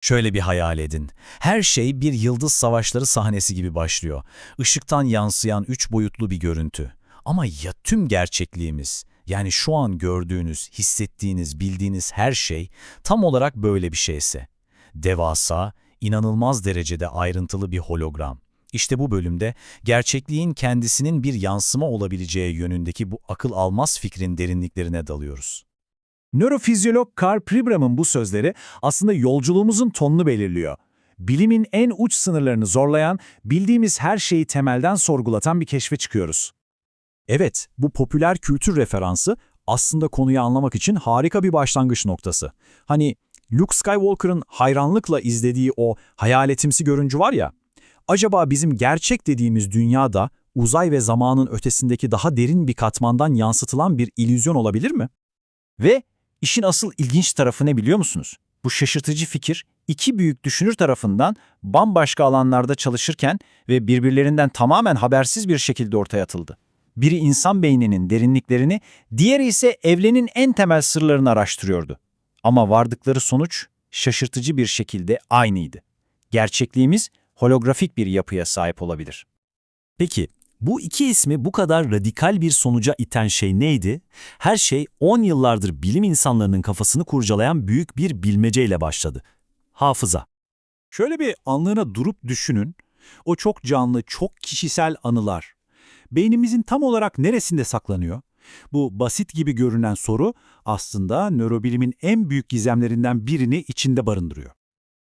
Şöyle bir hayal edin. Her şey bir yıldız savaşları sahnesi gibi başlıyor. Işıktan yansıyan üç boyutlu bir görüntü. Ama ya tüm gerçekliğimiz, yani şu an gördüğünüz, hissettiğiniz, bildiğiniz her şey tam olarak böyle bir şeyse? Devasa, inanılmaz derecede ayrıntılı bir hologram. İşte bu bölümde gerçekliğin kendisinin bir yansıma olabileceği yönündeki bu akıl almaz fikrin derinliklerine dalıyoruz. Nörofizyolog Carl Pribram'ın bu sözleri aslında yolculuğumuzun tonunu belirliyor. Bilimin en uç sınırlarını zorlayan, bildiğimiz her şeyi temelden sorgulatan bir keşfe çıkıyoruz. Evet, bu popüler kültür referansı aslında konuyu anlamak için harika bir başlangıç noktası. Hani Luke Skywalker'ın hayranlıkla izlediği o hayaletimsi görüntü var ya, acaba bizim gerçek dediğimiz dünyada uzay ve zamanın ötesindeki daha derin bir katmandan yansıtılan bir illüzyon olabilir mi? Ve işin asıl ilginç tarafı ne biliyor musunuz? Bu şaşırtıcı fikir iki büyük düşünür tarafından bambaşka alanlarda çalışırken ve birbirlerinden tamamen habersiz bir şekilde ortaya atıldı. Biri insan beyninin derinliklerini, diğeri ise evrenin en temel sırlarını araştırıyordu. Ama vardıkları sonuç şaşırtıcı bir şekilde aynıydı. Gerçekliğimiz holografik bir yapıya sahip olabilir. Peki, bu iki ismi bu kadar radikal bir sonuca iten şey neydi? Her şey 10 yıllardır bilim insanlarının kafasını kurcalayan büyük bir bilmeceyle başladı. Hafıza. Şöyle bir anlığına durup düşünün. O çok canlı, çok kişisel anılar. Beynimizin tam olarak neresinde saklanıyor? Bu basit gibi görünen soru aslında nörobilimin en büyük gizemlerinden birini içinde barındırıyor.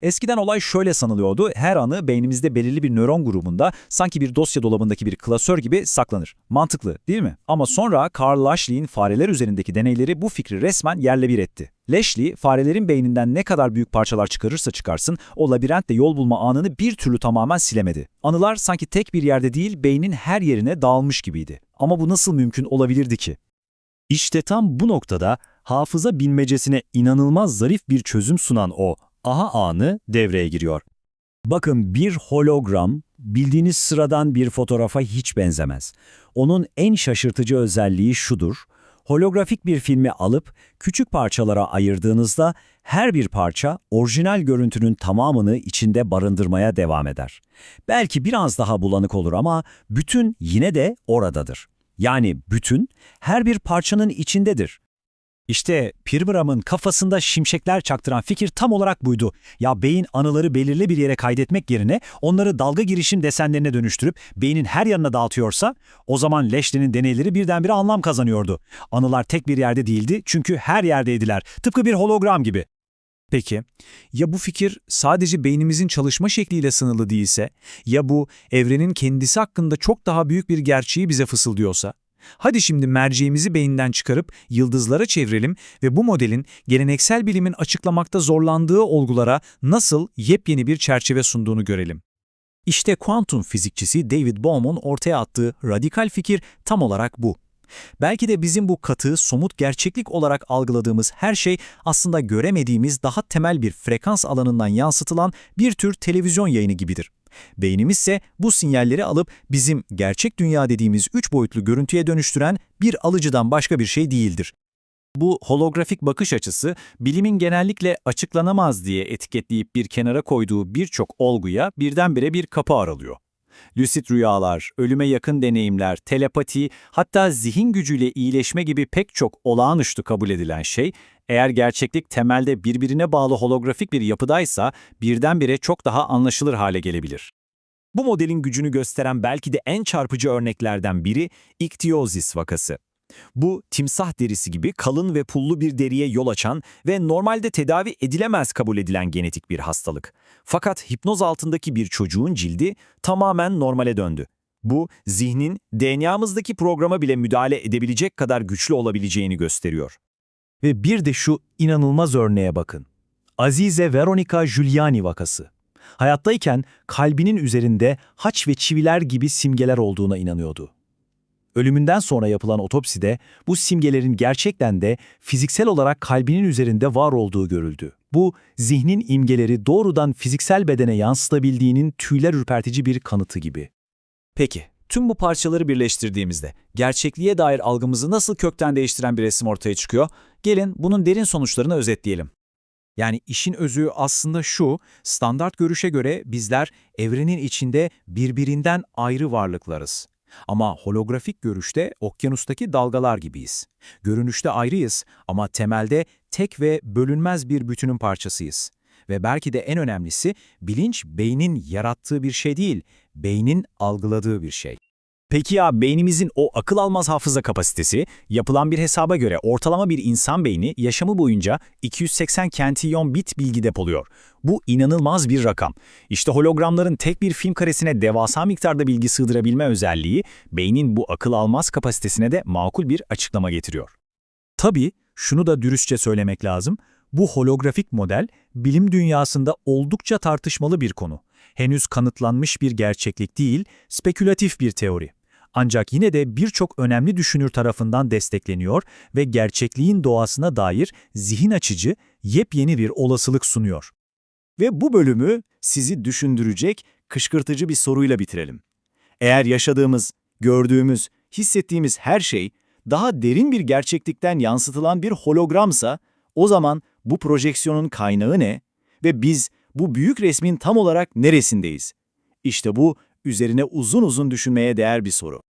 Eskiden olay şöyle sanılıyordu. Her anı beynimizde belirli bir nöron grubunda sanki bir dosya dolabındaki bir klasör gibi saklanır. Mantıklı değil mi? Ama sonra Carl Lashley'in fareler üzerindeki deneyleri bu fikri resmen yerle bir etti. Lashley, farelerin beyninden ne kadar büyük parçalar çıkarırsa çıkarsın, o labirentte yol bulma anını bir türlü tamamen silemedi. Anılar sanki tek bir yerde değil, beynin her yerine dağılmış gibiydi. Ama bu nasıl mümkün olabilirdi ki? İşte tam bu noktada hafıza bilmecesine inanılmaz zarif bir çözüm sunan o aha anı devreye giriyor. Bakın bir hologram bildiğiniz sıradan bir fotoğrafa hiç benzemez. Onun en şaşırtıcı özelliği şudur. Holografik bir filmi alıp küçük parçalara ayırdığınızda her bir parça orijinal görüntünün tamamını içinde barındırmaya devam eder. Belki biraz daha bulanık olur ama bütün yine de oradadır. Yani bütün her bir parçanın içindedir. İşte Pirmram'ın kafasında şimşekler çaktıran fikir tam olarak buydu. Ya beyin anıları belirli bir yere kaydetmek yerine onları dalga girişim desenlerine dönüştürüp beynin her yanına dağıtıyorsa o zaman Leşli'nin deneyleri birdenbire anlam kazanıyordu. Anılar tek bir yerde değildi çünkü her yerdeydiler. Tıpkı bir hologram gibi. Peki, ya bu fikir sadece beynimizin çalışma şekliyle sınırlı değilse, ya bu evrenin kendisi hakkında çok daha büyük bir gerçeği bize fısıldıyorsa? Hadi şimdi merceğimizi beyinden çıkarıp yıldızlara çevirelim ve bu modelin geleneksel bilimin açıklamakta zorlandığı olgulara nasıl yepyeni bir çerçeve sunduğunu görelim. İşte kuantum fizikçisi David Bohm'un ortaya attığı radikal fikir tam olarak bu. Belki de bizim bu katı, somut gerçeklik olarak algıladığımız her şey aslında göremediğimiz daha temel bir frekans alanından yansıtılan bir tür televizyon yayını gibidir. Beynimiz ise bu sinyalleri alıp bizim gerçek dünya dediğimiz üç boyutlu görüntüye dönüştüren bir alıcıdan başka bir şey değildir. Bu holografik bakış açısı bilimin genellikle açıklanamaz diye etiketleyip bir kenara koyduğu birçok olguya birdenbire bir kapı aralıyor. Lucid rüyalar, ölüme yakın deneyimler, telepati, hatta zihin gücüyle iyileşme gibi pek çok olağanüstü kabul edilen şey, eğer gerçeklik temelde birbirine bağlı holografik bir yapıdaysa birdenbire çok daha anlaşılır hale gelebilir. Bu modelin gücünü gösteren belki de en çarpıcı örneklerden biri iktiozis vakası. Bu, timsah derisi gibi kalın ve pullu bir deriye yol açan ve normalde tedavi edilemez kabul edilen genetik bir hastalık. Fakat hipnoz altındaki bir çocuğun cildi tamamen normale döndü. Bu, zihnin DNA'mızdaki programa bile müdahale edebilecek kadar güçlü olabileceğini gösteriyor. Ve bir de şu inanılmaz örneğe bakın. Azize Veronica Giuliani vakası. Hayattayken kalbinin üzerinde haç ve çiviler gibi simgeler olduğuna inanıyordu. Ölümünden sonra yapılan otopside bu simgelerin gerçekten de fiziksel olarak kalbinin üzerinde var olduğu görüldü. Bu, zihnin imgeleri doğrudan fiziksel bedene yansıtabildiğinin tüyler ürpertici bir kanıtı gibi. Peki, tüm bu parçaları birleştirdiğimizde gerçekliğe dair algımızı nasıl kökten değiştiren bir resim ortaya çıkıyor? Gelin bunun derin sonuçlarını özetleyelim. Yani işin özü aslında şu, standart görüşe göre bizler evrenin içinde birbirinden ayrı varlıklarız. Ama holografik görüşte okyanustaki dalgalar gibiyiz. Görünüşte ayrıyız ama temelde tek ve bölünmez bir bütünün parçasıyız. Ve belki de en önemlisi bilinç beynin yarattığı bir şey değil, beynin algıladığı bir şey. Peki ya beynimizin o akıl almaz hafıza kapasitesi, yapılan bir hesaba göre ortalama bir insan beyni yaşamı boyunca 280 kentilyon bit bilgi depoluyor. Bu inanılmaz bir rakam. İşte hologramların tek bir film karesine devasa miktarda bilgi sığdırabilme özelliği, beynin bu akıl almaz kapasitesine de makul bir açıklama getiriyor. Tabii şunu da dürüstçe söylemek lazım. Bu holografik model bilim dünyasında oldukça tartışmalı bir konu. Henüz kanıtlanmış bir gerçeklik değil, spekülatif bir teori. Ancak yine de birçok önemli düşünür tarafından destekleniyor ve gerçekliğin doğasına dair zihin açıcı, yepyeni bir olasılık sunuyor. Ve bu bölümü sizi düşündürecek, kışkırtıcı bir soruyla bitirelim. Eğer yaşadığımız, gördüğümüz, hissettiğimiz her şey daha derin bir gerçeklikten yansıtılan bir hologramsa, o zaman bu projeksiyonun kaynağı ne ve biz bu büyük resmin tam olarak neresindeyiz? İşte bu üzerine uzun uzun düşünmeye değer bir soru.